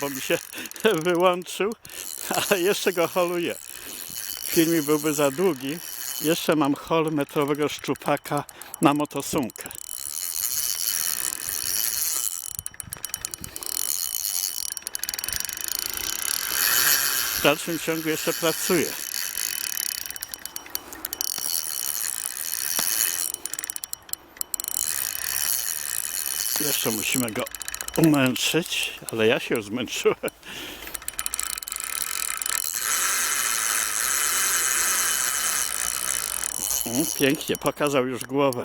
bo mi się wyłączył, a jeszcze go holuję. Filmik byłby za długi. Jeszcze mam hol metrowego szczupaka na motosumkę. W dalszym ciągu jeszcze pracuję. Jeszcze musimy go umęczyć, ale ja się zmęczyłem. Mm, Pięknie, pokazał już głowę.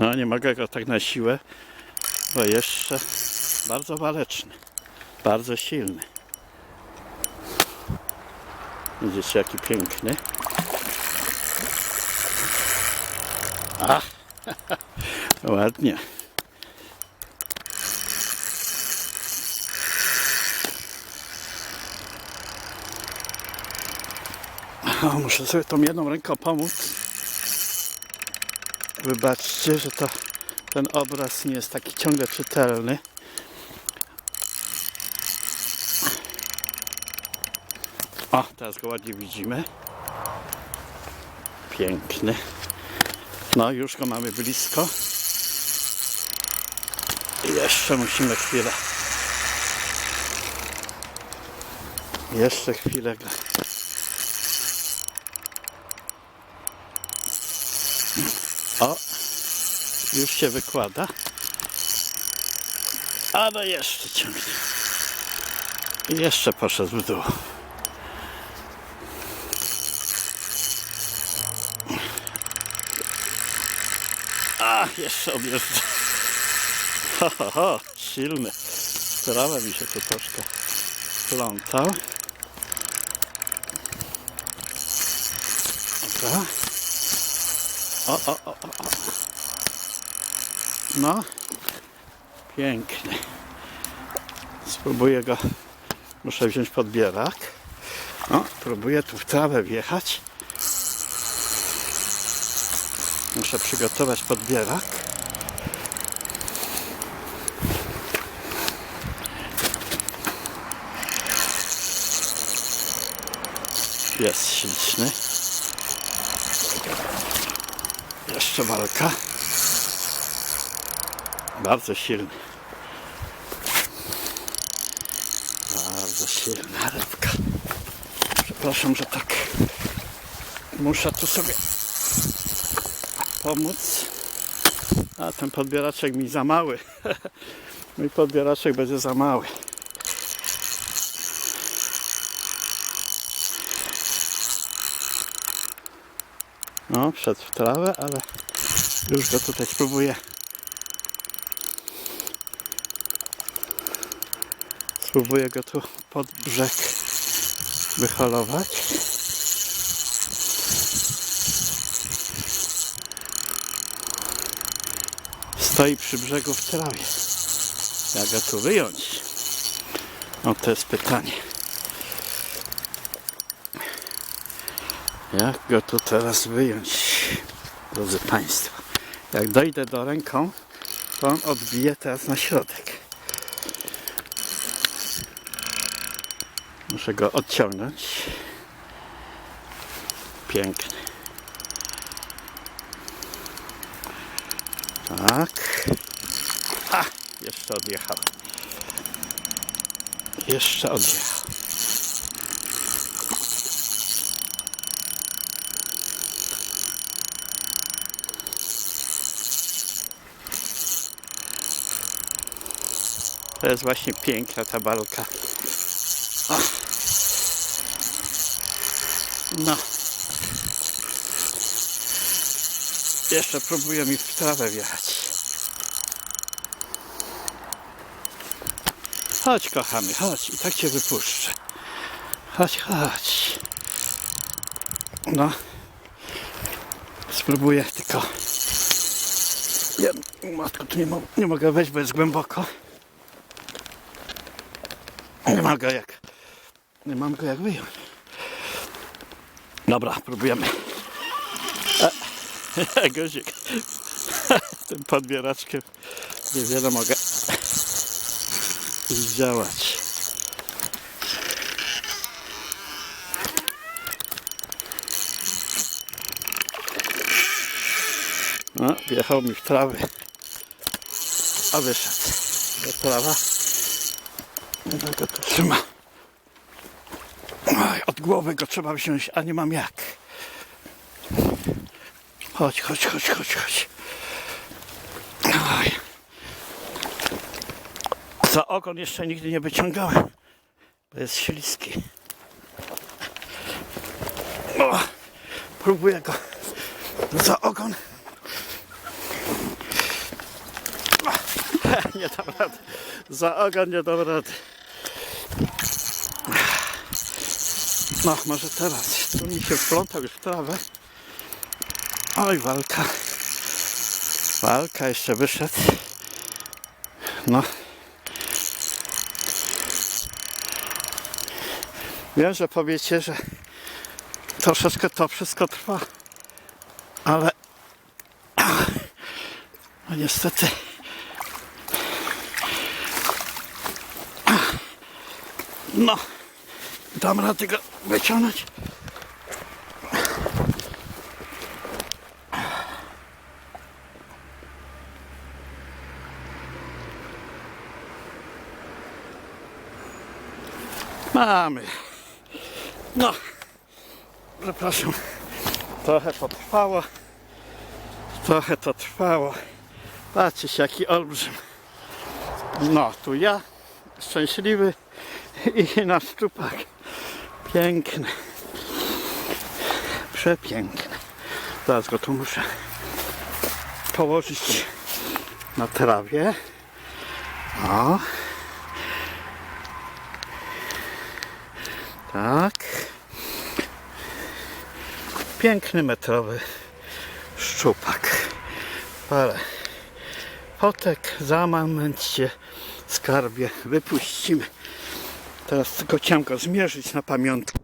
No, nie mogę go tak na siłę, bo jeszcze bardzo waleczny, bardzo silny. Widzicie, jaki piękny. A, ładnie. O, muszę sobie tą jedną ręką pomóc. Wybaczcie, że to ten obraz nie jest taki ciągle czytelny. O, teraz go ładnie widzimy. Piękny. No, już go mamy blisko. I jeszcze musimy chwilę. Jeszcze chwilę go. O, już się wykłada. Ale jeszcze ciągnie. I jeszcze poszedł w dół. A, jeszcze objeżdża. Ho, ho, ho, silny. Trawę mi się tu troszkę plątał. O, o, o, o. No, piękny. Spróbuję go, muszę wziąć podbierak. O, próbuję tu w trawę wjechać. Muszę przygotować podbierak. Jest śliczny. Jeszcze walka. Bardzo silny. Bardzo silna rybka. Przepraszam, że tak muszę tu sobie pomóc. A ten podbieraczek mi za mały. Mój podbieraczek będzie za mały. No, wszedł w trawę, ale już go tutaj spróbuję. Spróbuję go tu pod brzeg wyholować. Stoi przy brzegu w trawie. Jak go tu wyjąć? No to jest pytanie. Jak go tu teraz wyjąć, drodzy Państwo? Jak dojdę do ręką, to on odbije teraz na środek. Muszę go odciągnąć. Piękny. Tak. A, jeszcze odjechał. Jeszcze odjechał. To jest właśnie piękna ta balka. O. No. Jeszcze próbuję mi w trawę wjechać. Chodź kochany, chodź i tak cię wypuszczę. Chodź, chodź. No. Spróbuję tylko. Ja, matko, tu nie, mo- nie mogę wejść, bo jest głęboko. Nie go jak. Nie mam go jak wyjąć. Dobra, próbujemy. Guzik. Tym podbieraczkiem niewiele mogę zdziałać. No, wjechał mi w trawę. A wyszedł. To trawa. Ja go tu trzyma. Od głowy go trzeba wziąć, a nie mam jak. Chodź, chodź, chodź, chodź, chodź. Oj. Za ogon jeszcze nigdy nie wyciągałem, bo jest śliski. O, próbuję go za ogon. Nie dam rady. Za ogon nie dam rady. No, może teraz. Tu mi się wplątał już w trawę. Oj, walka. Walka, jeszcze wyszedł. No. Wiem, że powiecie, że troszeczkę to wszystko trwa, ale no niestety no dam radę go wyciągnąć. Mamy. No, przepraszam. Trochę to trwało. Trochę to trwało. Patrzcie, jaki olbrzym. No, tu ja, szczęśliwy i nasz szczupak. Piękny. Przepiękny. Zaraz go tu muszę położyć na trawie. O. Tak. Piękny metrowy szczupak. Ale potek za moment się skarbie wypuścimy. Teraz tylko chciałem go zmierzyć na pamiątkę.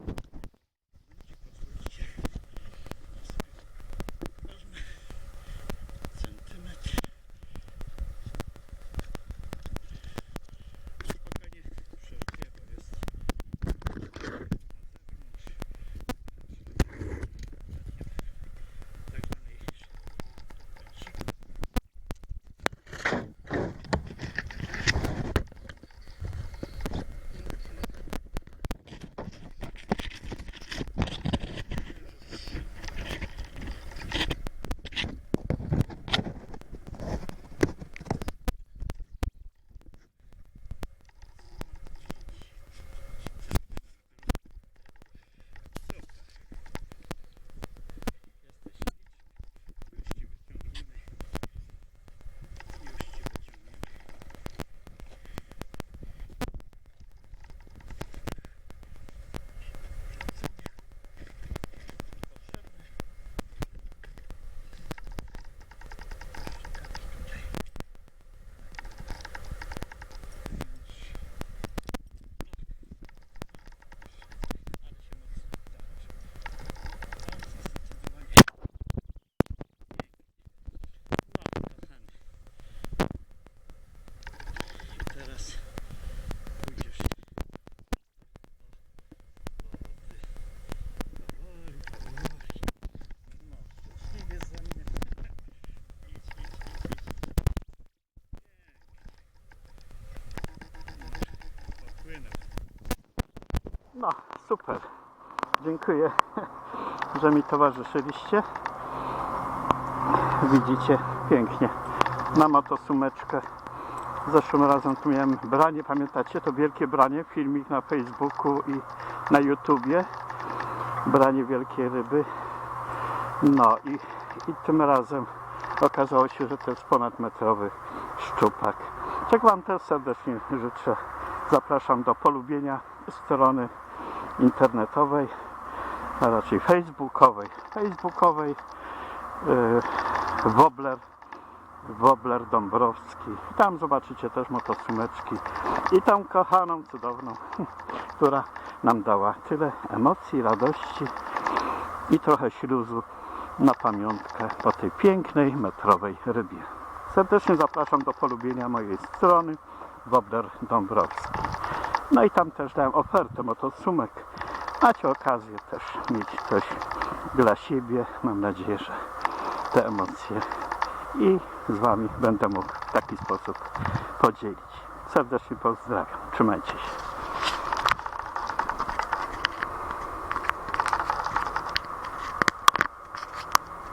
Super. Dziękuję, że mi towarzyszyliście. Widzicie, pięknie. Na motosumeczkę. Zeszłym razem tu miałem branie, pamiętacie? To wielkie branie, filmik na Facebooku i na YouTubie. Branie wielkiej ryby. No i, i tym razem okazało się, że to jest ponadmetrowy szczupak. Czego Wam też serdecznie życzę. Zapraszam do polubienia strony internetowej, a raczej facebookowej. Facebookowej yy, Wobler Wobler Dąbrowski. Tam zobaczycie też motosumeczki i tą kochaną, cudowną, która nam dała tyle emocji, radości i trochę śluzu na pamiątkę po tej pięknej metrowej rybie. Serdecznie zapraszam do polubienia mojej strony Wobler Dąbrowski. No i tam też dałem ofertę motosumek. Macie okazję też mieć coś dla siebie. Mam nadzieję, że te emocje i z Wami będę mógł w taki sposób podzielić. Serdecznie pozdrawiam. Trzymajcie się.